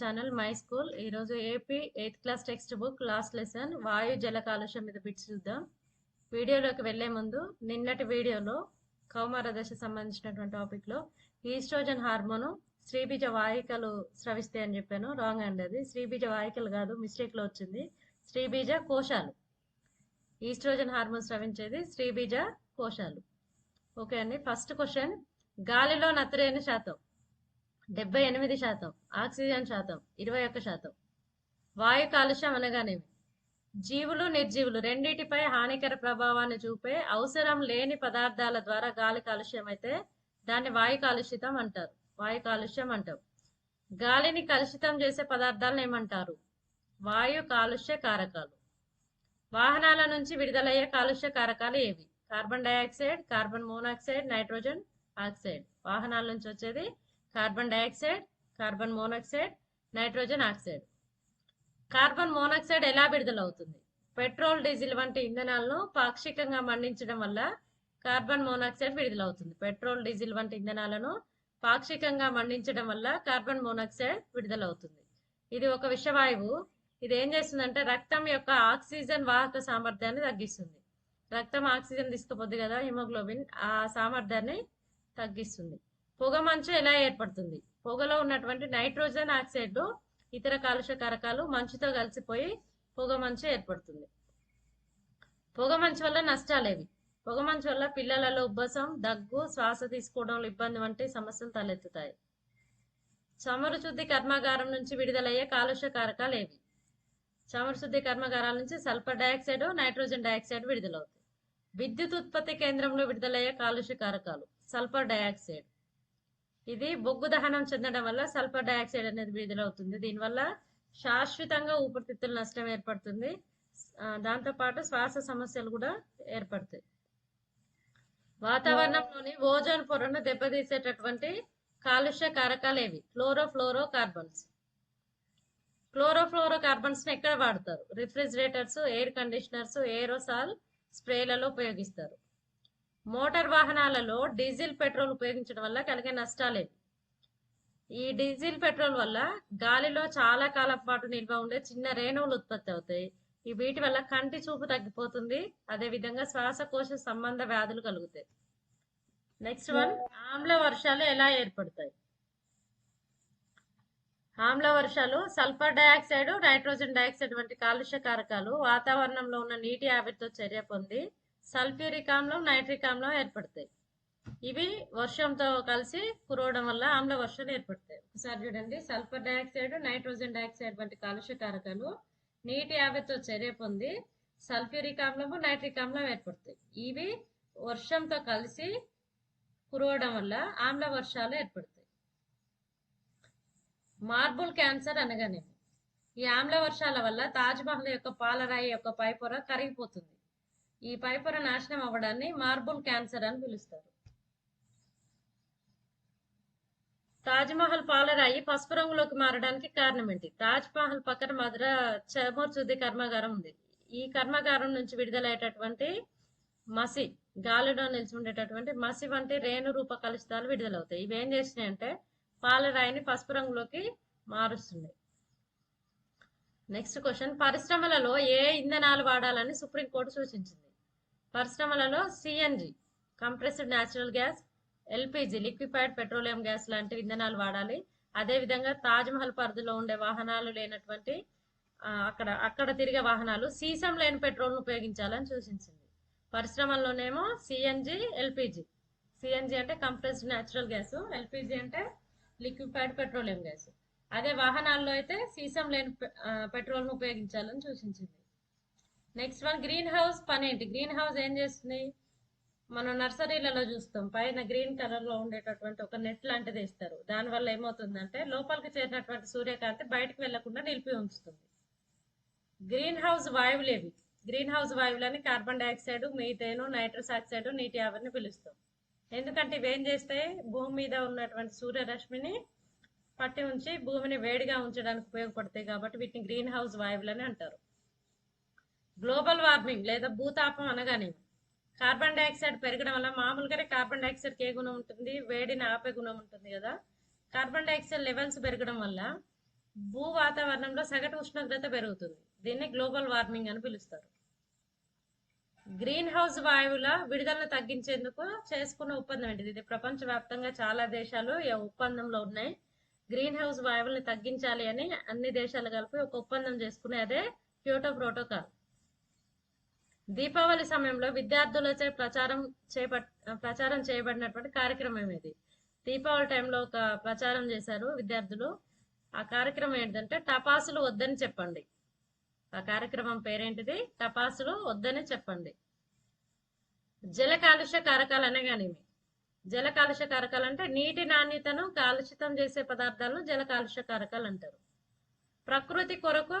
Channel my school. ఈరోజు AP eighth class text book last lesson. వాయు జల కాలుష్యం మీద బిట్స్ చూద్దాం. వీడియోలోకి వెళ్ళే ముందు నిన్నటి వీడియోలో కౌమార దశ సంబంధించినటువంటి టాపిక్లో ఈస్ట్రోజన్ హార్మోను స్త్రీబీజ వాహికలు స్రవిస్తాయి అని చెప్పాను. రాంగ్ అండి అది. స్త్రీబీజ వాహికలు కాదు మిస్టేక్లో వచ్చింది. స్త్రీబీజ కోశాలు. ఈస్ట్రోజన్ హార్మోన్ స్రవించేది స్త్రీబీజ కోశాలు. ఓకే అండి ఫస్ట్ క్వశ్చన్. గాలిలో నత్రేని శాతం. డెబ్బై ఎనిమిది శాతం ఆక్సిజన్ శాతం ఇరవై ఒక్క శాతం. వాయు కాలుష్యం అనగానేమి? జీవులు నిర్జీవులు రెండింటిపై హానికర ప్రభావాన్ని చూపే అవసరం లేని పదార్థాల ద్వారా గాలి కాలుష్యం అయితే దాన్ని వాయు కాలుషితం అంటారు. వాయు కాలుష్యం అంటారు గాలిని కలుషితం చేసే పదార్థాలను ఏమంటారు? వాయు కాలుష్య కారకాలు. వాహనాల నుంచి విడుదలయ్యే కాలుష్య కారకాలు ఏవి? Carbon dioxide carbon monoxide nitrogen oxide. వాహనాల నుంచి వచ్చేది carbon dioxide carbon monoxide nitrogen oxide. Carbon monoxide ఎలా విడుదలవుతుంది? పెట్రోల్ డీజిల్ వంటి ఇంధనాలను పాక్షికంగా మండించడం వల్ల కార్బన్ మోనాక్సైడ్ విడుదలవుతుంది. పెట్రోల్ డీజిల్ వంటి ఇంధనాలను పాక్షికంగా మండించడం వల్ల కార్బన్ మోనాక్సైడ్ విడుదలవుతుంది. ఇది ఒక విషవాయువు. ఇది ఏం చేస్తుందంటే రక్తం యొక్క ఆక్సిజన్ వాహక సామర్థ్యాన్ని తగ్గిస్తుంది. రక్తం ఆక్సిజన్ తీసుకుపోద్ది కదా హిమోగ్లోబిన్ ఆ సామర్థ్యాన్ని తగ్గిస్తుంది. పొగ మంచు ఎలా ఏర్పడుతుంది? పొగలో ఉన్నటువంటి నైట్రోజన్ ఆక్సైడ్ ఇతర కాలుష్య కారకాలు మంచుతో కలిసిపోయి పొగ మంచు ఏర్పడుతుంది. పొగ మంచు వల్ల నష్టాలేవి పొగ మంచు వల్ల పిల్లలలో ఉబ్బసం దగ్గు శ్వాస తీసుకోవడంలో ఇబ్బంది వంటి సమస్యలు తలెత్తుతాయి. చమురు శుద్ధి కర్మాగారం నుంచి విడుదలయ్యే కాలుష్య కారకాలు ఏవి? చమురు శుద్ధి కర్మాగారాల నుంచి సల్ఫర్ డయాక్సైడ్ నైట్రోజన్ డయాక్సైడ్ విడుదలవుతాయి. విద్యుత్ ఉత్పత్తి కేంద్రంలో విడుదలయ్యే కాలుష్య కారకాలు సల్ఫర్ డయాక్సైడ్. ఇది బొగ్గు దహనం చెందడం వల్ల సల్ఫర్ డయాక్సైడ్ అనేది విడుదలవుతుంది. దీనివల్ల శాశ్వతంగా ఊపిరితిత్తుల నష్టం ఏర్పడుతుంది. దాంతోపాటు శ్వాస సమస్యలు కూడా ఏర్పడతాయి. వాతావరణంలోని ఓజోన్ పొరను దెబ్బతీసేటటువంటి కాలుష్య కారకాలు ఏవి? క్లోరోఫ్లోరో కార్బన్స్ క్లోరోఫ్లోరో కార్బన్స్ని ఎక్కడ వాడతారు? రిఫ్రిజిరేటర్స్ ఎయిర్ కండిషనర్స్ ఏరోసాల్ స్ప్రేలలో ఉపయోగిస్తారు. మోటార్ వాహనాలలో డీజిల్ పెట్రోల్ ఉపయోగించడం వల్ల కలిగే నష్టాలే. ఈ డీజిల్ పెట్రోల్ వల్ల గాలిలో చాలా కాలం పాటు నిల్వ ఉండే చిన్న రేణువులు ఉత్పత్తి అవుతాయి. ఈ వీటి వల్ల కంటి చూపు తగ్గిపోతుంది. అదే విధంగా శ్వాసకోశ సంబంధ వ్యాధులు కలుగుతాయి. నెక్స్ట్ వన్ ఆమ్ల వర్షాలు ఎలా ఏర్పడతాయి? ఆమ్ల వర్షాలు సల్ఫర్ డయాక్సైడ్ నైట్రోజన్ డయాక్సైడ్ వంటి కాలుష్య కారకాలు వాతావరణంలో ఉన్న నీటి ఆవిరితో చర్య పొంది సల్ఫ్యూరిక్ ఆమ్లం నైట్రిక్ ఆమ్లం ఏర్పడతాయి. ఇవి వర్షంతో కలిసి కురవడం వల్ల ఆమ్ల వర్షాలు ఏర్పడతాయి. ఒకసారి చూడండి. సల్ఫర్ డైఆక్సైడ్ నైట్రోజన్ డయాక్సైడ్ వంటి కాలుష్య కారకాలు నీటి ఆవిరితో చర్య పొంది సల్ఫ్యూరిక్ ఆమ్లము నైట్రిక్ ఆమ్లం ఏర్పడతాయి. ఇవి వర్షంతో కలిసి కురవడం వల్ల ఆమ్ల వర్షాలు ఏర్పడతాయి. మార్బుల్ క్యాన్సర్ అనగానే ఈ ఆమ్ల వర్షాల వల్ల తాజ్మహల్ యొక్క పాలరాయి యొక్క పైపొర కరిగిపోతుంది. ఈ పైపొర నాశనం అవ్వడాన్ని మార్బుల్ క్యాన్సర్ అని పిలుస్తారు. తాజ్మహల్ పాలరాయి పసుపు రంగులోకి మారడానికి కారణం ఏంటి తాజ్మహల్ పక్కన మధుర చమూర్చుద్ది కర్మాగారం ఉంది. ఈ కర్మాగారం నుంచి విడుదలయ్యేటటువంటి మసి గాలిలో నిలిచి ఉండేటటువంటి మసి వంటి రేణు రూప కలుషితాలు విడుదలవుతాయి. ఇవి ఏం చేసినాయంటే పాలరాయిని పసుపు రంగులోకి మారుస్తుంది నెక్స్ట్ క్వశ్చన్. పరిశ్రమలలో ఏ ఇంధనాలు వాడాలని సుప్రీంకోర్టు సూచించింది? పరిశ్రమలలో CNG compressed natural gas LPG liquefied petroleum gas లాంటి ఇంధనాలు వాడాలి. అదేవిధంగా తాజ్మహల్ పరిధిలో ఉండే వాహనాలు లేనటువంటి అక్కడ అక్కడ తిరిగే వాహనాలు సీసం లేని పెట్రోల్ను ఉపయోగించాలని సూచించింది. పరిశ్రమల్లోనేమో సిఎన్జి ఎల్పిజి సిఎన్జి అంటే కంప్రెస్డ్ న్యాచురల్ గ్యాస్ ఎల్పిజి అంటే లిక్విఫైడ్ పెట్రోలియం గ్యాస్ అదే వాహనాల్లో అయితే సీసం లేని పెట్రోల్ను ఉపయోగించాలని సూచించింది. నెక్స్ట్ వన్ గ్రీన్ హౌస్ పని ఏంటి? గ్రీన్ హౌస్ ఏం చేస్తుంది? మనం నర్సరీలలో చూస్తాం. పైన గ్రీన్ కలర్లో ఉండేటటువంటి ఒక నెట్ లాంటిది ఇస్తారు దానివల్ల ఏమవుతుందంటే లోపలికి చేరినటువంటి సూర్యకాంతి బయటకు వెళ్ళకుండా నిలిపి ఉంచుతుంది. గ్రీన్ హౌస్ వాయువులు ఏవి? Green house వాయువులని carbon dioxide methane nitrous oxide నీటి ఆవిరిని పిలుస్తాం. ఎందుకంటే ఇవి ఏం చేస్తాయి? భూమి మీద ఉన్నటువంటి సూర్యరశ్మిని పట్టి ఉంచి భూమిని వేడిగా ఉంచడానికి ఉపయోగపడతాయి కాబట్టి వీటిని గ్రీన్ హౌస్ వాయువులని అంటారు. గ్లోబల్ వార్మింగ్ లేదా భూతాపం అనగానే కార్బన్ డైఆక్సైడ్ పెరగడం వల్ల మామూలుగానే కార్బన్ డైఆక్సైడ్కి ఏ గుణం ఉంటుంది వేడిని ఆపే గుణం ఉంటుంది కదా. కార్బన్ డైఆక్సైడ్ లెవెల్స్ పెరగడం వల్ల భూ వాతావరణంలో సగటు ఉష్ణోగ్రత పెరుగుతుంది. దీన్ని గ్లోబల్ వార్మింగ్ అని పిలుస్తారు. గ్రీన్ హౌస్ వాయువుల విడుదలను తగ్గించేందుకు చేసుకున్న ఒప్పందం ఏంటిది? ఇది ప్రపంచవ్యాప్తంగా చాలా దేశాలు ఈ ఒప్పందంలో ఉన్నాయి. గ్రీన్ హౌస్ వాయువుల్ని తగ్గించాలి అని అన్ని దేశాలు కలిపి ఒక ఒప్పందం చేసుకునే అదే క్యోటో ప్రోటోకాల్. దీపావళి సమయంలో విద్యార్థులచే ప్రచారం చేపట్ ప్రచారం చేయబడినటువంటి కార్యక్రమం ఇది. దీపావళి టైంలో ఒక ప్రచారం చేశారు విద్యార్థులు. ఆ కార్యక్రమం ఏంటంటే టపాసులు వద్దని చెప్పండి. ఆ కార్యక్రమం పేరేంటిది? టపాసులు వద్దని చెప్పండి. జల కాలుష్య కారకాలు అనగానేమి జల కాలుష్య కారకాలు అంటే నీటి నాణ్యతను కాలుషితం చేసే పదార్థాలను జల కాలుష్య కారకాలు అంటారు. ప్రకృతి కొరకు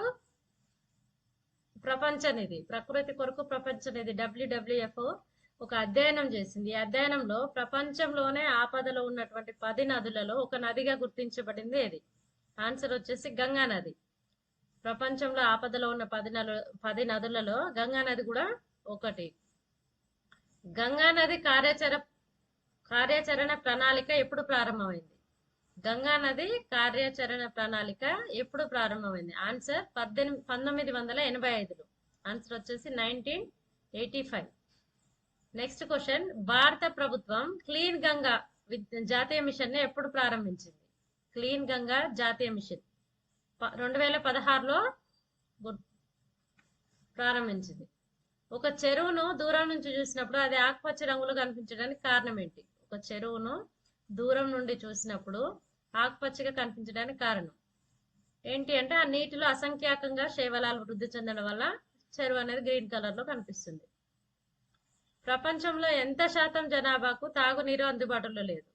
ప్రపంచ నిధి ప్రకృతి కొరకు ప్రపంచ నిధి డబ్ల్యూడబ్ల్యూఎఫ్ ఒక అధ్యయనం చేసింది. ఈ అధ్యయనంలో ప్రపంచంలోనే ఆపదలో ఉన్నటువంటి పది నదులలో ఒక నదిగా గుర్తించబడింది ఏది? ఆన్సర్ వచ్చేసి గంగా నది. ప్రపంచంలో ఆపదలో ఉన్న పది నలు పది నదులలో గంగా నది కూడా ఒకటి. గంగా నది కార్యాచర కార్యాచరణ ప్రణాళిక ఎప్పుడు ప్రారంభమైంది? గంగా నది కార్యాచరణ ప్రణాళిక ఎప్పుడు ప్రారంభమైంది? ఆన్సర్ పద్దెనిమిది పంతొమ్మిది వందల ఎనభై ఐదులో. ఆన్సర్ వచ్చేసి nineteen eighty five next question భారత ప్రభుత్వం క్లీన్ గంగా విద్- జాతీయ మిషన్ని ఎప్పుడు ప్రారంభించింది? క్లీన్ గంగా జాతీయ మిషన్. ప- రెండు వేల పదహారులో ప్రారంభించింది. ఒక చెరువును దూరం నుంచి చూసినప్పుడు అది ఆకుపచ్చ రంగులో కనిపించడానికి కారణం ఏంటి? ఒక చెరువును దూరం నుండి చూసినప్పుడు ఆకుపచ్చగా కనిపించడానికి కారణం. ఏంటి అంటే ఆ నీటిలో అసంఖ్యాకంగా శైవలాలు వృద్ధి చెందడం వల్ల చెరువు అనేది గ్రీన్ కలర్లో కనిపిస్తుంది. ప్రపంచంలో ఎంత శాతం జనాభాకు తాగునీరు అందుబాటులో లేదు.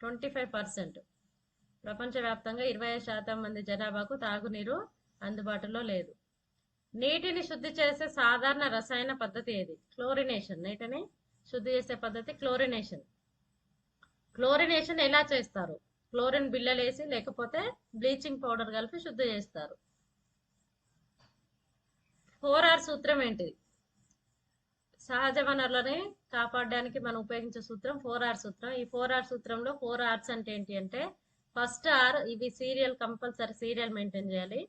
Twenty five percent. ప్రపంచవ్యాప్తంగా ఇరవై శాతం మంది జనాభాకు తాగునీరు అందుబాటులో లేదు. నీటిని శుద్ధి చేసే సాధారణ రసాయన పద్ధతి ఏది? క్లోరినేషన్. నీటిని శుద్ధి చేసే పద్ధతి క్లోరినేషన్. క్లోరినేషన్ ఎలా చేస్తారు? క్లోరిన్ బిళ్ళలేసి లేకపోతే బ్లీచింగ్ పౌడర్ కలిపి శుద్ధి చేస్తారు. ఫోర్ ఆర్ సూత్రం ఏంటిది సహజ వనరులని కాపాడడానికి మనం ఉపయోగించే సూత్రం ఫోర్ ఆర్ సూత్రం. ఈ ఫోర్ ఆర్ సూత్రంలో ఫోర్ ఆర్స్ అంటే ఏంటి అంటే ఫస్ట్ ఆర్ ఇవి సీరియల్ కంపల్సరీ సీరియల్ మెయింటైన్ చేయాలి.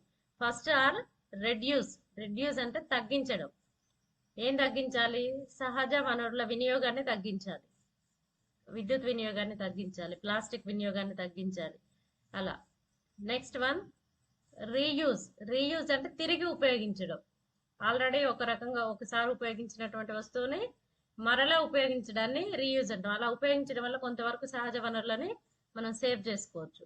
First R reduce. రెడ్యూస్ అంటే తగ్గించడం. ఏం తగ్గించాలి? సహజ వనరుల వినియోగాన్ని తగ్గించాలి. విద్యుత్ వినియోగాన్ని తగ్గించాలి ప్లాస్టిక్ వినియోగాన్ని తగ్గించాలి. అలా. నెక్స్ట్ వన్ రీయూజ్ రీయూజ్ అంటే తిరిగి ఉపయోగించడం. ఆల్రెడీ ఒక రకంగా ఒకసారి ఉపయోగించినటువంటి వస్తువుని మరలా ఉపయోగించడాన్ని రీయూజ్ అంటాం. అలా ఉపయోగించడం వల్ల కొంతవరకు సహజ వనరులని మనం సేవ్ చేసుకోవచ్చు.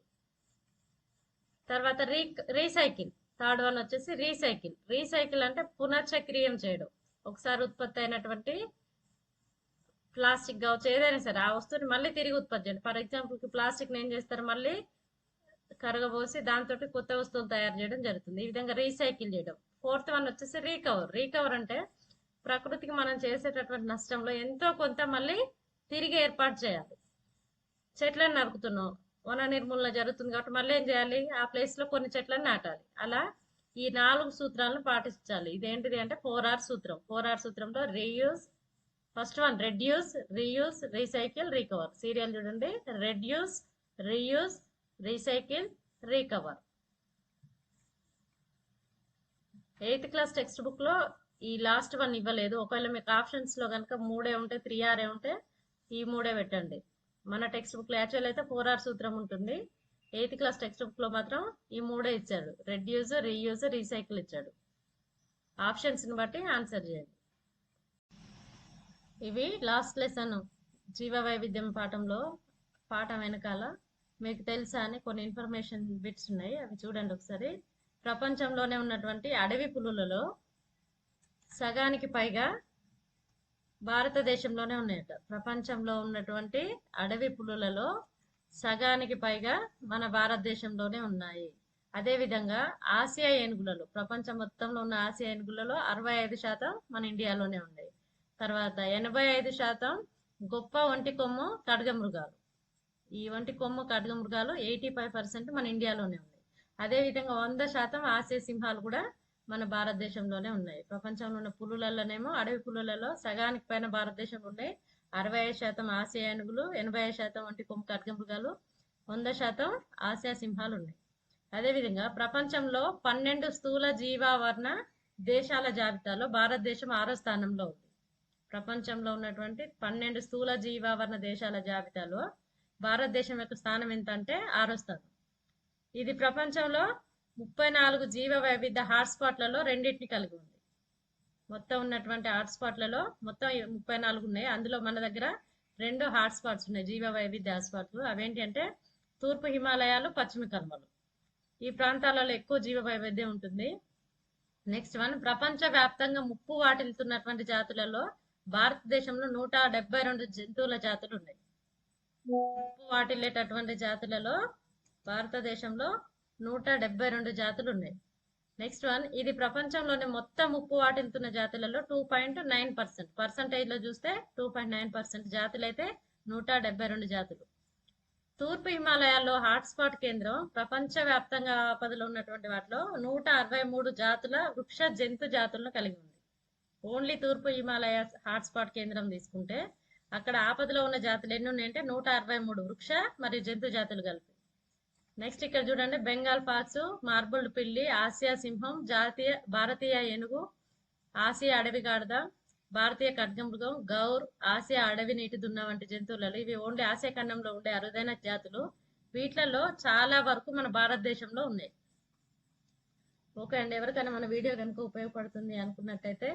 తర్వాత రీ రీసైకిల్ థర్డ్ వన్ వచ్చేసి రీసైకిల్ రీసైకిల్ అంటే పునర్చక్రియం చేయడం. ఒకసారి ఉత్పత్తి అయినటువంటి ప్లాస్టిక్ కావచ్చు ఏదైనా సరే ఆ వస్తువుని మళ్ళీ తిరిగి ఉత్పత్తి చేయండి. ఫర్ ఎగ్జాంపుల్కి ప్లాస్టిక్ని ఏం చేస్తారు మళ్ళీ కరగబోసి దాంతో కొత్త వస్తువులు తయారు చేయడం జరుగుతుంది. ఈ విధంగా రీసైకిల్ చేయడం. ఫోర్త్ వన్ వచ్చేసి రీకవర్. రీకవర్ అంటే ప్రకృతికి మనం చేసేటటువంటి నష్టంలో ఎంతో కొంత మళ్ళీ తిరిగి ఏర్పాటు చేయాలి. చెట్లను నరుకుతున్నాం. వన నిర్మూలన జరుగుతుంది కాబట్టి మళ్ళీ ఏం చేయాలి? ఆ ప్లేస్లో కొన్ని చెట్లను నాటాలి. అలా ఈ నాలుగు సూత్రాలను పాటించాలి. ఇదేంటిది అంటే ఫోర్ ఆర్ సూత్రం. ఫోర్ ఆర్ సూత్రంలో reuse first one reduce reuse recycle recover serial చూడండి. Reduce reuse recycle recover eighth class text బుక్లో ఈ లాస్ట్ వన్ ఇవ్వలేదు. ఒకవేళ మీకు ఆప్షన్స్లో కనుక మూడే ఉంటే త్రీ ఆరే ఉంటే ఈ మూడే పెట్టండి. మన టెక్స్ట్ బుక్లో యాక్చువల్ అయితే ఫోర్ ఆర్ సూత్రం ఉంటుంది. ఎయిత్ క్లాస్ టెక్స్ట్ బుక్లో మాత్రం ఈ మూడే ఇచ్చాడు. రెడ్యూస్ రీయూజ్ రీసైకిల్ ఇచ్చాడు. ఆప్షన్స్ని బట్టి ఆన్సర్ చేయండి. ఇవి లాస్ట్ లెసన్ జీవ వైవిధ్యం పాఠంలో పాఠం వెనకాల. మీకు తెలుసా అని కొన్ని ఇన్ఫర్మేషన్ బిట్స్ ఉన్నాయి అవి చూడండి ఒకసారి. ప్రపంచంలోనే ఉన్నటువంటి అడవి పులులలో సగానికి పైగా భారతదేశంలోనే ఉన్నాయట. ప్రపంచంలో ఉన్నటువంటి అడవి పులులలో సగానికి పైగా మన భారతదేశంలోనే ఉన్నాయి. అదేవిధంగా ఆసియా ఏనుగులలో ప్రపంచం మొత్తంలో ఉన్న ఆసియా ఏనుగులలో అరవై ఐదు శాతం మన ఇండియాలోనే ఉన్నాయి. తర్వాత ఎనభై ఐదు శాతం గొప్ప ఒంటి కొమ్ము ఖడ్గ మృగాలు ఈ ఒంటి కొమ్ము ఖడ్గ మృగాలు ఎయిటీ ఫైవ్ పర్సెంట్ మన ఇండియాలోనే ఉన్నాయి. అదేవిధంగా వంద శాతం ఆసియా సింహాలు కూడా మన భారతదేశంలోనే ఉన్నాయి. ప్రపంచంలో ఉన్న పులులలోనేమో అడవి పులులలో సగానికి పైన భారతదేశంలో ఉన్నాయి. అరవై ఐదు శాతం ఆసియా ఏనుగులు ఎనభై ఐదు శాతం వంటి కొమ్ము ఖడ్గ మృగాలు వంద శాతం ఆసియా సింహాలు ఉన్నాయి. అదేవిధంగా ప్రపంచంలో పన్నెండు స్థూల జీవావరణ దేశాల జాబితాలో భారతదేశం ఆరో స్థానంలో ఉంది. ప్రపంచంలో ఉన్నటువంటి పన్నెండు స్థూల జీవావరణ దేశాల జాబితాలో భారతదేశం యొక్క స్థానం ఎంత అంటే ఆరో స్థానం ఇది ప్రపంచంలో ముప్పై నాలుగు జీవ వైవిధ్య హాట్స్పాట్లలో రెండింటిని కలిగి ఉంది. మొత్తం ఉన్నటువంటి హాట్స్పాట్లలో మొత్తం ముప్పై నాలుగు ఉన్నాయి. అందులో మన దగ్గర రెండు హాట్స్పాట్స్ ఉన్నాయి జీవ వైవిధ్య హాట్స్పాట్లు. అవేంటి అంటే తూర్పు హిమాలయాలు పశ్చిమ కర్మలు ఈ ప్రాంతాలలో ఎక్కువ జీవ వైవిధ్యం ఉంటుంది. నెక్స్ట్ వన్ ప్రపంచ వ్యాప్తంగా ముప్పు వాటిల్తున్నటువంటి జాతులలో భారతదేశంలో నూట డెబ్బై రెండు జంతువుల జాతులు ఉన్నాయి. ముప్పు వాటిల్లేటటువంటి జాతులలో భారతదేశంలో నూట డెబ్బై రెండు జాతులు ఉన్నాయి. నెక్స్ట్ వన్ ఇది ప్రపంచంలోని మొత్తం ఉప్పు వాటిల్తున్న జాతులలో టూ పాయింట్ నైన్ పర్సెంట్. పర్సంటేజ్లో చూస్తే టూ పాయింట్ నైన్ పర్సెంట్ జాతులు అయితే నూట డెబ్బై రెండు జాతులు. తూర్పు హిమాలయాల్లో హాట్స్పాట్ కేంద్రం ప్రపంచ వ్యాప్తంగా ఆపదలో ఉన్నటువంటి వాటిలో నూట అరవై మూడు జాతుల వృక్ష జంతు జాతులను కలిగి ఉంది. ఓన్లీ తూర్పు హిమాలయ హాట్స్పాట్ కేంద్రం తీసుకుంటే అక్కడ ఆపదలో ఉన్న జాతులు ఎన్ని ఉన్నాయంటే నూట అరవై మూడు వృక్ష మరియు జంతు జాతులు కలిపి. నెక్స్ట్ ఇక్కడ చూడండి బెంగాల్ ఫాక్స్ మార్బుల్డ్ పిల్లి ఆసియా సింహం జాతీయ భారతీయ ఏనుగు ఆసియా అడవి గాడిద భారతీయ ఖడ్గమృగం గౌర్ ఆసియా అడవి నీటి దున్న వంటి జంతువులలో ఇవి ఓన్లీ ఆసియా ఖండంలో ఉండే అరుదైన జాతులు. వీటిలలో చాలా వరకు మన భారతదేశంలో ఉన్నాయి. ఓకే అండి ఎవరికైనా మన వీడియో కనుక ఉపయోగపడుతుంది అనుకున్నట్టయితే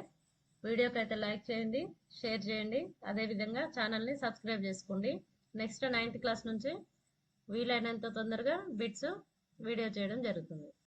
వీడియోకి అయితే లైక్ చేయండి షేర్ చేయండి. అదేవిధంగా ఛానల్ని సబ్స్క్రైబ్ చేసుకోండి. నెక్స్ట్ నైన్త్ క్లాస్ నుంచి వీలైనంత తొందరగా బిట్స్ వీడియో చేయడం జరుగుతుంది.